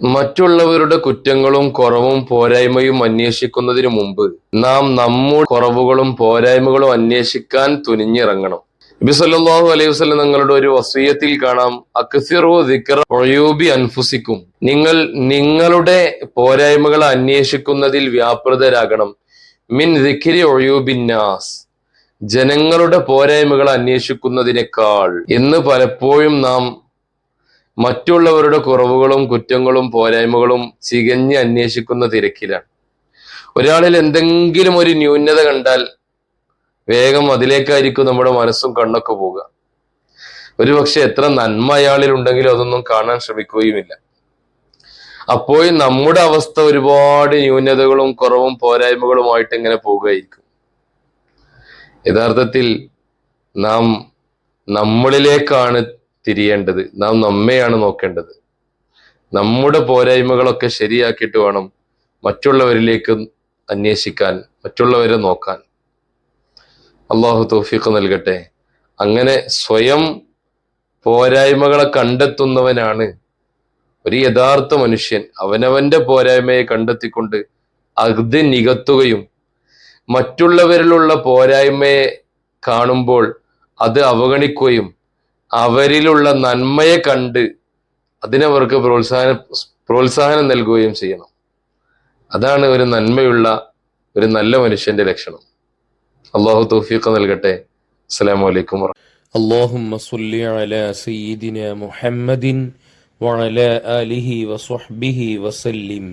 മറ്റുള്ളവരുടെ കുറ്റങ്ങളും കുറവും പോരായ്മയും അന്വേഷിക്കുന്നതിന് മുമ്പ് നാം നമ്മുടെ കുറവുകളും പോരായ്മകളും അന്വേഷിക്കാൻ തുനിഞ്ഞിറങ്ങണം. നബി സല്ലല്ലാഹു അലൈഹി വസ്ലം നിങ്ങളുടെ ഒരു വസീയത്തിൽ കാണാം. അക്സിറു ദിക്റ ഒയൂബി അൻഫുസിക്കും. നിങ്ങൾ നിങ്ങളുടെ പോരായ്മകൾ അന്വേഷിക്കുന്നതിൽ വ്യാപൃതരാകണം. മിൻ ദിക്രി ഒയൂബിന്നാസ് ജനങ്ങളുടെ പോരായ്മകൾ അന്വേഷിക്കുന്നതിനേക്കാൾ എന്ന് പലപ്പോഴും നാം മറ്റുള്ളവരുടെ കുറവുകളും കുറ്റങ്ങളും പോരായ്മകളും ചികഞ്ഞ് അന്വേഷിക്കുന്ന തിരക്കിലാണ്. ഒരാളിൽ എന്തെങ്കിലും ഒരു ന്യൂനത കണ്ടാൽ വേഗം അതിലേക്കായിരിക്കും നമ്മുടെ മനസ്സും കണ്ണൊക്കെ പോവുക. ഒരു പക്ഷെ എത്ര നന്മ അയാളിൽ ഉണ്ടെങ്കിലും അതൊന്നും കാണാൻ ശ്രമിക്കുകയുമില്ല. അപ്പോൾ നമ്മുടെ അവസ്ഥ ഒരുപാട് ന്യൂനതകളും കുറവും പോരായ്മകളുമായിട്ട് ഇങ്ങനെ പോവുകയായിരിക്കും യഥാർത്ഥത്തിൽ നാം നമ്മളിലേക്കാണ് തിരിയേണ്ടത്. നാം നമ്മെയാണ് നോക്കേണ്ടത്. നമ്മുടെ പോരായ്മകളൊക്കെ ശരിയാക്കിയിട്ട് വേണം മറ്റുള്ളവരിലേക്ക് അന്വേഷിക്കാൻ മറ്റുള്ളവരെ നോക്കാൻ. അള്ളാഹു തോഫിക്ക് നൽകട്ടെ. അങ്ങനെ സ്വയം പോരായ്മകളെ കണ്ടെത്തുന്നവനാണ് ഒരു യഥാർത്ഥ മനുഷ്യൻ. അവനവന്റെ പോരായ്മയെ കണ്ടെത്തിക്കൊണ്ട് അത് നികത്തുകയും മറ്റുള്ളവരിലുള്ള പോരായ്മയെ കാണുമ്പോൾ അത് അവഗണിക്കുകയും അവരിലുള്ള നന്മയെ കണ്ട് അതിനവർക്ക് പ്രോത്സാഹന പ്രോത്സാഹനം നൽകുകയും ചെയ്യണം അതാണ് ഒരു നന്മയുള്ള ഒരു നല്ല മനുഷ്യന്റെ ലക്ഷണം അള്ളാഹു തൗഫീഖ് നൽകട്ടെ അസ്സലാമു അലൈക്കും വറഹ്മത്തുള്ളാഹി اللهم صل على سيدنا محمد وعلى آله وصحبه وسلم